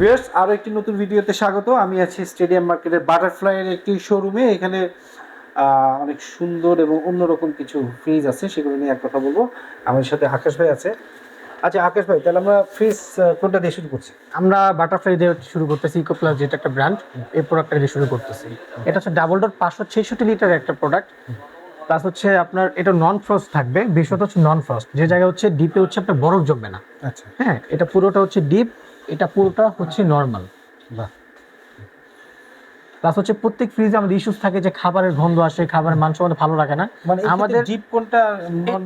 Viewers আরও একটি নতুন ভিডিওতে স্বাগত। আমি আছি স্টেডিয়াম মার্কেটের বাটারফ্লাইয়ের একটি শোরুমে এখানে অনেক সুন্দর এবং অন্যরকম কিছু ফ্রিজ আছে সেগুলো নিয়ে এক কথা বলব। আমার সাথে আকাশ ভাই আছে। আচ্ছা আকাশ ভাই তাহলে আমরা ফ্রিজ কোনটা দিয়ে শুরু করছি? আমরা বাটারফ্লাই দিয়ে শুরু করতেছি ইকো প্লাস যেটা একটা ব্র্যান্ড এই প্রোডাক্টটা দিয়ে শুরু করতেছি। এটা হচ্ছে ডাবল ডোর পাঁচশো ছেষট্টি লিটার একটা প্রোডাক্ট প্লাস হচ্ছে আপনার এটা নন ফ্রস্ট থাকবে বিশেষত হচ্ছে নন ফ্রস্ট যে জায়গায় হচ্ছে ডিপে হচ্ছে আপনার বরফ জমবে না। আচ্ছা। হ্যাঁ এটা পুরোটা হচ্ছে ডিপ এটা পুরোটা হচ্ছে নর্মাল বাহ। প্লাস হচ্ছে প্রত্যেক ফ্রিজে আমাদের ইস্যুস থাকে যে খাবারের গন্ধ আসে খাবারের মান সম্বন্ধে ভালো রাখে না। আমাদের আমাদের জিপ কোনটা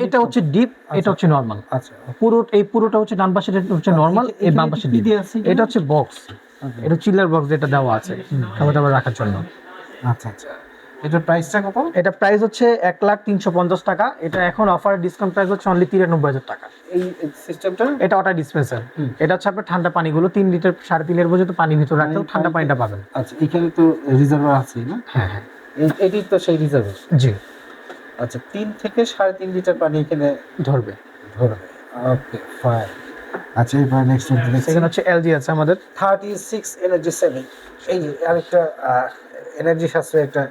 এটা হচ্ছে ডিপ এটা হচ্ছে নর্মাল আচ্ছা পুরো এই পুরোটা হচ্ছে ডান পাশে হচ্ছে নর্মাল এই বাম পাশে ডিপ এটা হচ্ছে বক্স এটা চিল্লার বক্স যেটা দেওয়া আছে খাবার দাবার রাখার জন্য। আচ্ছা আচ্ছা। এটার প্রাইসটা কত? এটা প্রাইস হচ্ছে এক লাখ তিনশো পঞ্চাশ টাকা। এটা এখন অফার ডিসকাউন্ট প্রাইস হচ্ছে অনলি তিরানব্বই হাজার টাকা। এই সিস্টেমটা এটা ওটা ডিসপেন্সার। এটা হচ্ছে আপনার ঠান্ডা পানিগুলো তিন লিটার সাড়ে তিন লিটার পর্যন্ত পানি ভিতরে পানি- ঠান্ডা পানিটা পাবেন। আচ্ছা এখানে তো রিজার্ভার আছে না? হ্যাঁ হ্যাঁ। এই- এটি তো সেই রিজার্ভার জি। আচ্ছা তিন থেকে সাড়ে তিন লিটার পানি এখানে ধরবে। ধরবে। ওকে ফাইন আচ্ছা এবার নেক্সট সেখানে হচ্ছে এলজি আছে আমাদের। থার্টি সিক্স এনার্জি সেভিং এই আরেকটা এনার্জি শাস্ত্রের একটা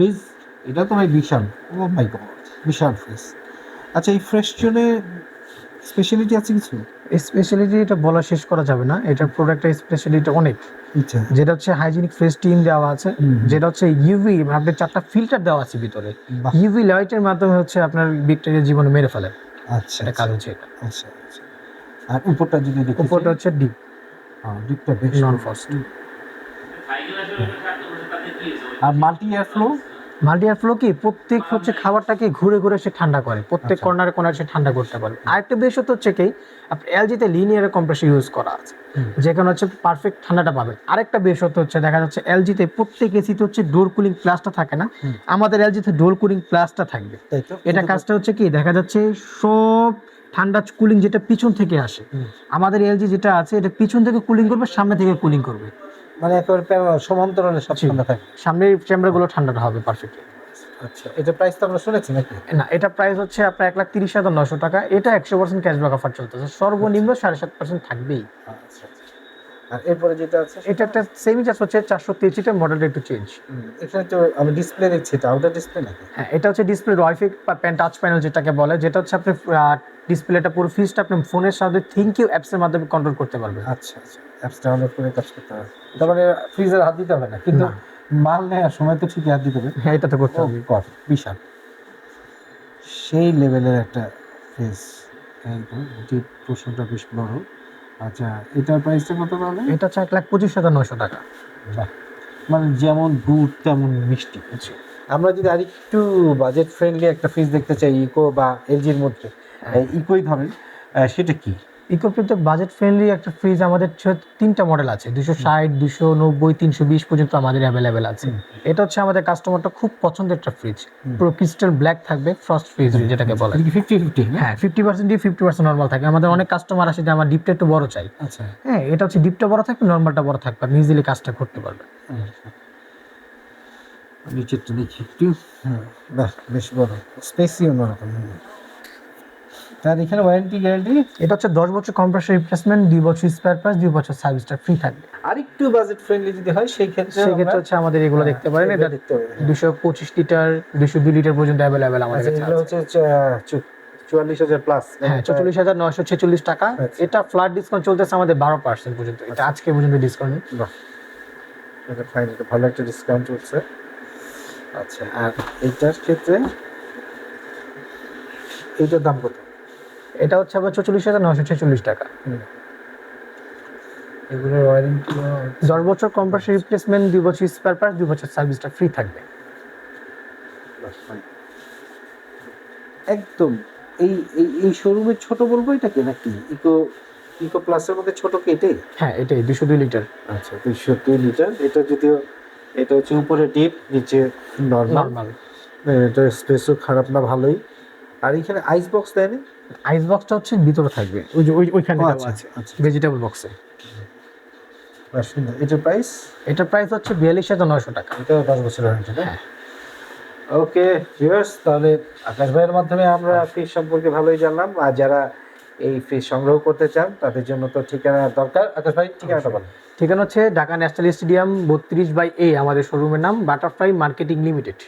ফ্রিজ এটা তো ভাই বিশাল। ও মাই গড বিশাল ফ্রিজ আচ্ছা এই ফ্রেশ জোনে স্পেশালিটি আছে কিছু? স্পেশালিটি এটা বলা শেষ করা যাবে না। এটার প্রোডাক্টের স্পেশালিটি অনেক। আচ্ছা। যেটা হচ্ছে হাইজিনিক ফ্রেশ টিন দেওয়া আছে। যেটা হচ্ছে ইউভি আপনার চারটা ফিল্টার দেওয়া আছে ভিতরে। ইউভি লাইটের মাধ্যমে হচ্ছে আপনার ব্যাকটেরিয়া জীবনে মেরে ফেলে। আচ্ছা এটা কাজ হচ্ছে এটা। আচ্ছা আচ্ছা। আর উপরটা যদি দেখি উপরটা হচ্ছে ডিপ হ্যাঁ ডিপটা বেশ। নন ফ্রস্ট আর multi air flow multi air flow কি? প্রত্যেক হচ্ছে খাবারটাকে ঘুরে ঘুরে সে ঠান্ডা করে। প্রত্যেক আচ্ছা। কর্নারে কর্নারে সে ঠান্ডা করতে পারে। আরেকটা বিশেষত হচ্ছে কি আপনার এলজিতে লিনিয়ার কম্প্রেসর ইউজ করা আছে। যেখানে হচ্ছে পারফেক্ট ঠান্ডাটা পাবেন। আরেকটা বিশেষত হচ্ছে দেখা যাচ্ছে এলজিতে প্রত্যেক এসিতে হচ্ছে ডোর কুলিং প্লাসটা থাকে না। আমাদের এলজিতে ডোর কুলিং প্লাসটা থাকবে। এটা কাজটা হচ্ছে কি দেখা যাচ্ছে সব ঠান্ডা কুলিং যেটা পিছন থেকে আসে আমাদের এলজি যেটা আছে এটা পিছন থেকে কুলিং করবে সামনে থেকে কুলিং করবে। মানে একেবারে সমান্তরালে সব। ঠান্ডা থাকে। সামনের চেম্বারগুলো ঠান্ডাটা হবে পারফেক্টলি আচ্ছা এটা প্রাইস তো আমরা শুনেছি নাকি? না এটা প্রাইস হচ্ছে আপনার এক লাখ তিরিশ হাজার নশো টাকা। এটা একশো পার্সেন্ট ক্যাশব্যাক অফার চলতেছে। সর্বনিম্ন সাড়ে সাত পার্সেন্ট থাকবেই। আচ্ছা আচ্ছা। আর এরপরে যেটা আছে? এটা একটা সেমি চার্জ হচ্ছে চারশো তেইশিটা মডেলটা একটু চেঞ্জ এখানে তো আমি ডিসপ্লে দেখছি এটা আউটার ডিসপ্লে নাকি? হ্যাঁ এটা হচ্ছে display wifi pan touch panel যেটাকে বলে যেটা হচ্ছে আপনি ডিসপ্লেটা পুরো ফিজটা আপনি ফোনের সাথে থিঙ্ক ইউ অ্যাপসের মাধ্যমে কন্ট্রোল করতে পারবেন। আচ্ছা আচ্ছা। অ্যাপস ডাউনলোড করে কাজ করতে হবে। তার মানে ফ্রিজের হাত দিতে হবে না কিন্তু। মাল নেওয়ার সময় তো ঠিকই হাত দিতে হবে। হ্যাঁ এটা তো করতে হবে। গড বিশাল। সেই লেভেলের একটা ফ্রিজ ডিপ পোর্শনটা বেশ বড়। আচ্ছা এটার প্রাইসটা কত তাহলে? এটা হচ্ছে এক লাখ পঁচিশ হাজার নশো টাকা। মানে যেমন দুধ তেমন মিষ্টি আমরা যদি আরেকটু বাজেট ফ্রেন্ডলি একটা ফ্রিজ দেখতে চাই ইকো বা এলজির মধ্যে ইকোই ধরেন সেটা কি? ইকোপ্রিতে বাজেট ফ্রেন্ডলি একটা ফ্রিজ আমাদের তিনটা মডেল আছে। দুশো ষাট দুশো নব্বই তিনশো বিশ পর্যন্ত আমাদের অ্যাভেলেবেল আছে। এটা হচ্ছে আমাদের কাস্টমারটা খুব পছন্দের একটা ফ্রিজ পুরো ক্রিস্টাল ব্ল্যাক থাকবে ফ্রস্ট ফ্রিজ যেটাকে বলে। ফিফটি ফিফটি হ্যাঁ ফিফটি পার্সেন্ট দিয়ে ফিফটি পার্সেন্ট নর্মাল থাকে। আমাদের অনেক কাস্টমার আসে যে আমার ডিপটা একটু বড় চাই। আচ্ছা। হ্যাঁ এটা হচ্ছে ডিপটা বড় থাকবে নর্মালটা বড় থাকবে। আপনি ইজিলি কাজটা করতে পারবেন। নিচেরটা দেখি একটু। হুম, বাহ বেশ বড়। স্পেসই অন্যরকম। তার এখানে ওয়ারেন্টি গ্যারান্টি এটা হচ্ছে দশ বছর কম্প্রেসর রিপ্লেসমেন্ট দুই বছর স্পেয়ার পার্টস দুই বছর সার্ভিসটা ফ্রি থাকবে। আরেকটু বাজেট ফ্রেন্ডলি যদি হয় সেই ক্ষেত্রে সেক্ষেত্রে হচ্ছে আমাদের এগুলো দেখতে পারেন। এটা দেখতে হবে দুশো পঁচিশ লিটার দুশো দুই লিটার পর্যন্ত অ্যাভেলেবেল আমাদের আচ্ছা কাছে এগুলো হচ্ছে চুয়াল্লিশ হাজার প্লাস হ্যাঁ চল্লিশ হাজার নয়শো ছেচল্লিশ টাকা। আচ্ছা। এটা ফ্ল্যাট ডিসকাউন্ট চলতেছে আমাদের বারো পার্সেন্ট পর্যন্ত। এটা আজকে পর্যন্ত ডিসকাউন্ট ভালো একটা ডিসকাউন্ট চলছে। আচ্ছা আর এইটার ক্ষেত্রে এইটার দাম কত? এটা হচ্ছে আবার চল্লিশ হাজার নয়শো ছেচল্লিশ টাকা। এগুলোর ওয়ারেন্টি দশ বছর কম্প্রেসর রিপ্লেসমেন্ট দুই বছর স্পেয়ার পার্টস দুই বছর সার্ভিসটা ফ্রি থাকবে। একদম এই এই এই শোরুমের ছোট বলব এটাকে নাকি? ইকো ইকো প্লাসের মধ্যে ছোট কি এটাই? হ্যাঁ এটাই দুশো দুই লিটার আচ্ছা দুইশো দুই লিটার এটা যদিও এটা হচ্ছে উপরে ডিপ নিচে নর্মাল নর্মাল এটা স্পেসও খারাপ না ভালোই। আর এখানে আইস বক্স দেয়নি? আইস বক্সটা হচ্ছে ভিতরে থাকবে। ওই যে ওই- ওইখানে আচ্ছা, আছে আচ্ছা। ভেজিটেবল বক্সে বাহ, সুন্দর। এটার প্রাইস এটার প্রাইস হচ্ছে বিয়াল্লিশ হাজার নয়শো টাকা। এটা দশ বছর হ্যাঁ। ওকে ভিউয়ার্স তাহলে আকাশ ভাইয়ের মাধ্যমে আমরা ফ্রিজ সম্পর্কে ভালোই জানলাম। আর যারা এই ফ্রিজ সংগ্রহ করতে চান তাদের জন্য তো ঠিকানা দরকার। আকাশ ভাই ঠিকানাটা বলেন। ঠিকানা হচ্ছে ঢাকা ন্যাশনাল স্টেডিয়াম বত্রিশ বাই এ আমাদের শোরুমের নাম বাটারফ্লাই মার্কেটিং লিমিটেড